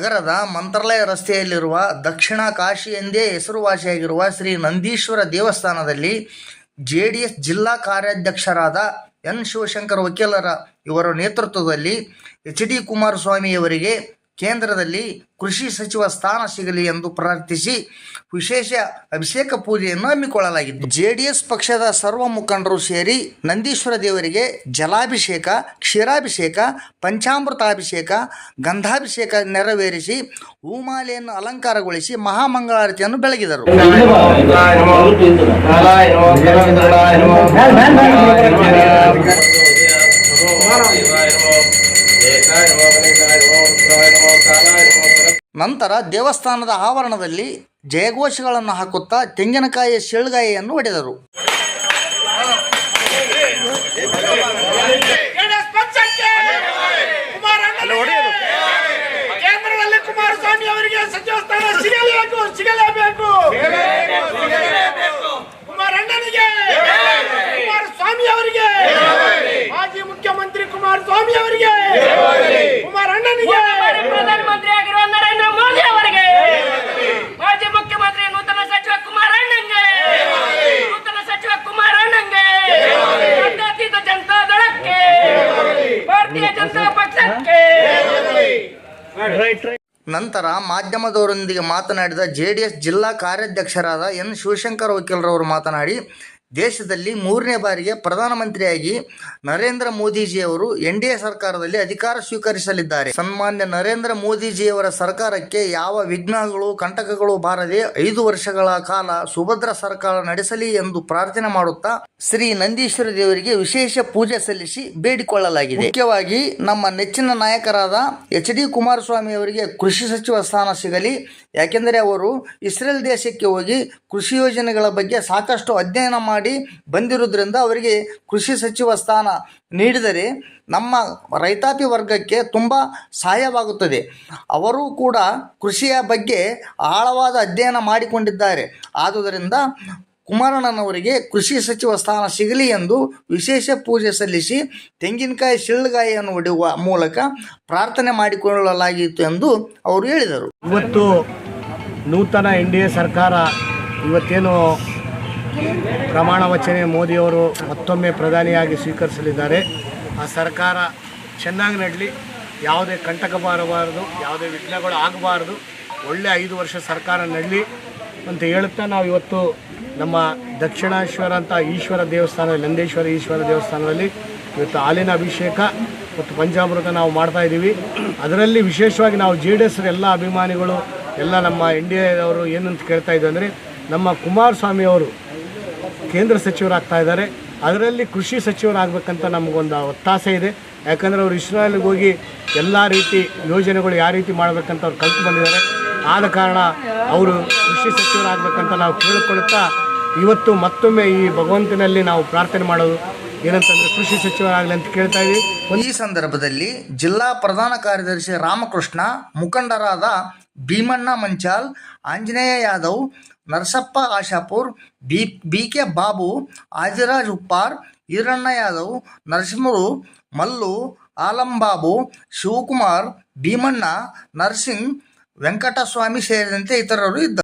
ನಗರದ ಮಂತ್ರಾಲಯ ರಸ್ತೆಯಲ್ಲಿರುವ ದಕ್ಷಿಣ ಕಾಶಿ ಎಂದೇ ಹೆಸರುವಾಸಿಯಾಗಿರುವ ಶ್ರೀ ನಂದೀಶ್ವರ ದೇವಸ್ಥಾನದಲ್ಲಿ ಜೆ ಜಿಲ್ಲಾ ಕಾರ್ಯಾಧ್ಯಕ್ಷರಾದ ಎನ್ ಶಿವಶಂಕರ್ ವಕೀಲರ ಇವರ ನೇತೃತ್ವದಲ್ಲಿ ಎಚ್ ಡಿ ಕುಮಾರಸ್ವಾಮಿಯವರಿಗೆ ಕೇಂದ್ರದಲ್ಲಿ ಕೃಷಿ ಸಚಿವ ಸ್ಥಾನ ಸಿಗಲಿ ಎಂದು ಪ್ರಾರ್ಥಿಸಿ ವಿಶೇಷ ಅಭಿಷೇಕ ಪೂಜೆಯನ್ನು ಹಮ್ಮಿಕೊಳ್ಳಲಾಗಿತ್ತು ಜೆ ಡಿ ಎಸ್ ಪಕ್ಷದ ಸರ್ವ ಮುಖಂಡರು ಸೇರಿ ನಂದೀಶ್ವರ ದೇವರಿಗೆ ಜಲಾಭಿಷೇಕ ಕ್ಷೀರಾಭಿಷೇಕ ಪಂಚಾಮೃತಾಭಿಷೇಕ ಗಂಧಾಭಿಷೇಕ ನೆರವೇರಿಸಿ ಹೂಮಾಲೆಯನ್ನು ಅಲಂಕಾರಗೊಳಿಸಿ ಮಹಾಮಂಗಳಾರತಿಯನ್ನು ಬೆಳಗಿದರು ನಂತರ ದೇವಸ್ಥಾನದ ಆವರಣದಲ್ಲಿ ಜಯಘೋಷಗಳನ್ನು ಹಾಕುತ್ತಾ ತೆಂಗಿನಕಾಯಿಯ ಶೆಳ್ಗಾಯಿಯನ್ನು ಹೊಡೆದರು ಜೆಡಿಎಸ್ ಪಕ್ಷಕ್ಕೆ ಕುಮಾರಣ್ಣನಿಗೆ ಕೇಂದ್ರದಲ್ಲಿ ಕುಮಾರಸ್ವಾಮಿ ಅವರಿಗೆ ಸಚಿವ ಸ್ಥಾನ ಸಿಗಲೇಬೇಕು ಸಿಗಲೇಬೇಕು ಕುಮಾರಣ್ಣನಿಗೆ ಕುಮಾರಸ್ವಾಮಿ ಅವರಿಗೆ ಮಾಜಿ ಮುಖ್ಯಮಂತ್ರಿ ಕುಮಾರಸ್ವಾಮಿ ಅವರಿಗೆ ಕುಮಾರಣ್ಣನಿಗೆ ಪ್ರಧಾನಮಂತ್ರಿ ಆಗಿರುವ ನರೇಂದ್ರ ಮೋದಿ ಅವರಿಗೆ ಮಾಜಿ ಮುಖ್ಯಮಂತ್ರಿ ನೂತನ ಸಚಿವ ಕುಮಾರಣ್ಣಂಗೆ ನೂತನ ಸಚಿವ ಕುಮಾರಣ್ಣಂಗೆ ಜಾತ್ಯತೀತ ಜನತಾ ದಳಕ್ಕೆ ಭಾರತೀಯ ಜನತಾ ಪಕ್ಷಕ್ಕೆ ನಂತರ ಮಾಧ್ಯಮದವರೊಂದಿಗೆ ಮಾತನಾಡಿದ ಜೆ ಡಿ ಎಸ್ ಜಿಲ್ಲಾ ಕಾರ್ಯಾಧ್ಯಕ್ಷರಾದ ಎನ್ ಶಿವಶಂಕರ್ ವಕೀಲರವರು ಮಾತನಾಡಿ ದೇಶದಲ್ಲಿ ಮೂರನೇ ಬಾರಿಗೆ ಪ್ರಧಾನಮಂತ್ರಿಯಾಗಿ ನರೇಂದ್ರ ಮೋದಿಜಿಯವರು ಎನ್ ಡಿ ಎ ಸರ್ಕಾರದಲ್ಲಿ ಅಧಿಕಾರ ಸ್ವೀಕರಿಸಲಿದ್ದಾರೆ. ಸನ್ಮಾನ್ಯ ನರೇಂದ್ರ ಮೋದಿಜಿಯವರ ಸರ್ಕಾರಕ್ಕೆ ಯಾವ ವಿಘ್ನಗಳು, ಕಂಟಕಗಳು ಬಾರದೆ ಐದು ವರ್ಷಗಳ ಕಾಲ ಸುಭದ್ರ ಸರ್ಕಾರ ನಡೆಸಲಿ ಎಂದು ಪ್ರಾರ್ಥನೆ ಮಾಡುತ್ತಾ ಶ್ರೀ ನಂದೀಶ್ವರ ದೇವರಿಗೆ ವಿಶೇಷ ಪೂಜೆ ಸಲ್ಲಿಸಿ ಬೇಡಿಕೊಳ್ಳಲಾಗಿದೆ. ಮುಖ್ಯವಾಗಿ ನಮ್ಮ ನೆಚ್ಚಿನ ನಾಯಕರಾದ ಎಚ್ ಡಿ ಕುಮಾರಸ್ವಾಮಿ ಅವರಿಗೆ ಕೃಷಿ ಸಚಿವ ಸ್ಥಾನ ಸಿಗಲಿ. ಯಾಕೆಂದರೆ ಅವರು ಇಸ್ರೇಲ್ ದೇಶಕ್ಕೆ ಹೋಗಿ ಕೃಷಿ ಯೋಜನೆಗಳ ಬಗ್ಗೆ ಸಾಕಷ್ಟು ಅಧ್ಯಯನ ಮಾಡಿ ಬಂದಿರುವುದರಿಂದ ಅವರಿಗೆ ಕೃಷಿ ಸಚಿವ ಸ್ಥಾನ ನೀಡಿದರೆ ನಮ್ಮ ರೈತಾಪಿ ವರ್ಗಕ್ಕೆ ತುಂಬ ಸಹಾಯವಾಗುತ್ತದೆ. ಅವರು ಕೂಡ ಕೃಷಿಯ ಬಗ್ಗೆ ಆಳವಾದ ಅಧ್ಯಯನ ಮಾಡಿಕೊಂಡಿದ್ದಾರೆ. ಆದುದರಿಂದ ಕುಮಾರಣ್ಣನವರಿಗೆ ಕೃಷಿ ಸಚಿವ ಸ್ಥಾನ ಸಿಗಲಿ ಎಂದು ವಿಶೇಷ ಪೂಜೆ ಸಲ್ಲಿಸಿ ತೆಂಗಿನಕಾಯಿ ಶಿಳ್ಗಾಯಿಯನ್ನು ಹೊಡೆಯುವ ಮೂಲಕ ಪ್ರಾರ್ಥನೆ ಮಾಡಿಕೊಳ್ಳಲಾಗಿತ್ತು ಎಂದು ಅವರು ಹೇಳಿದರು. ಇವತ್ತು ನೂತನ ಎನ್ ಸರ್ಕಾರ ಇವತ್ತೇನು ಪ್ರಮಾಣ ವಚನ ಮೋದಿಯವರು ಮತ್ತೊಮ್ಮೆ ಪ್ರಧಾನಿಯಾಗಿ ಸ್ವೀಕರಿಸಲಿದ್ದಾರೆ. ಆ ಸರ್ಕಾರ ಚೆನ್ನಾಗಿ ನಡಲಿ, ಯಾವುದೇ ಕಂಟಕ ಬಾರಬಾರದು, ಯಾವುದೇ ವಿಘ್ನಗಳು ಆಗಬಾರ್ದು, ಒಳ್ಳೆ ಐದು ವರ್ಷ ಸರ್ಕಾರ ನಡಲಿ ಅಂತ ಹೇಳುತ್ತಾ ನಾವು ಇವತ್ತು ನಮ್ಮ ದಕ್ಷಿಣೇಶ್ವರ ಅಂತ ಈಶ್ವರ ದೇವಸ್ಥಾನದಲ್ಲಿ, ನಂದೇಶ್ವರ ಈಶ್ವರ ದೇವಸ್ಥಾನದಲ್ಲಿ ಇವತ್ತು ಹಾಲಿನ ಅಭಿಷೇಕ ಮತ್ತು ಪಂಚಾಮೃತ ನಾವು ಮಾಡ್ತಾ ಇದ್ದೀವಿ. ಅದರಲ್ಲಿ ವಿಶೇಷವಾಗಿ ನಾವು ಜೆ ಡಿ ಎಸ್ ಎಲ್ಲ ಅಭಿಮಾನಿಗಳು, ಎಲ್ಲ ನಮ್ಮ ಇಂಡಿಯಾದವರು ಏನಂತ ಕೇಳ್ತಾ ಇದ್ದಂದರೆ ಅಂದರೆ ನಮ್ಮ ಕುಮಾರಸ್ವಾಮಿ ಅವರು ಕೇಂದ್ರ ಸಚಿವರಾಗ್ತಾ ಇದ್ದಾರೆ. ಅದರಲ್ಲಿ ಕೃಷಿ ಸಚಿವರಾಗಬೇಕಂತ ನಮಗೊಂದು ಒತ್ತಾಸೆ ಇದೆ. ಯಾಕಂದರೆ ಅವರು ಇಸ್ರಾಯಲ್ಗೆ ಹೋಗಿ ಎಲ್ಲ ರೀತಿ ಯೋಜನೆಗಳು ಯಾವ ರೀತಿ ಮಾಡಬೇಕಂತ ಅವ್ರು ಕಲ್ತು ಬಂದಿದ್ದಾರೆ. ಆದ ಕಾರಣ ಅವರು ಕೃಷಿ ಸಚಿವರಾಗಬೇಕಂತ ನಾವು ಕೇಳಿಕೊಳ್ಳುತ್ತಾ ಇವತ್ತು ಮತ್ತೊಮ್ಮೆ ಈ ಭಗವಂತನಲ್ಲಿ ನಾವು ಪ್ರಾರ್ಥನೆ ಮಾಡೋದು ಏನಂತಂದರೆ ಕೃಷಿ ಸಚಿವರಾಗಲಿ ಅಂತ ಕೇಳ್ತಾ ಇದ್ದೀವಿ. ಈ ಸಂದರ್ಭದಲ್ಲಿ ಜಿಲ್ಲಾ ಪ್ರಧಾನ ಕಾರ್ಯದರ್ಶಿ ರಾಮಕೃಷ್ಣ ಮುಖಂಡರಾದ Bheemanna Manchal Anjaneya Yadav Narasappa Ashapur B B K Babu Adiraj Uppar Eeranna Yadav ನರಸಿಂಹರು Mallu ಆಲಂಬಾಬು Shivakumar Bhimanna nursing Venkataswamy ಸೇರಿದಂತೆ ಇತರರು ಇದ್ದರು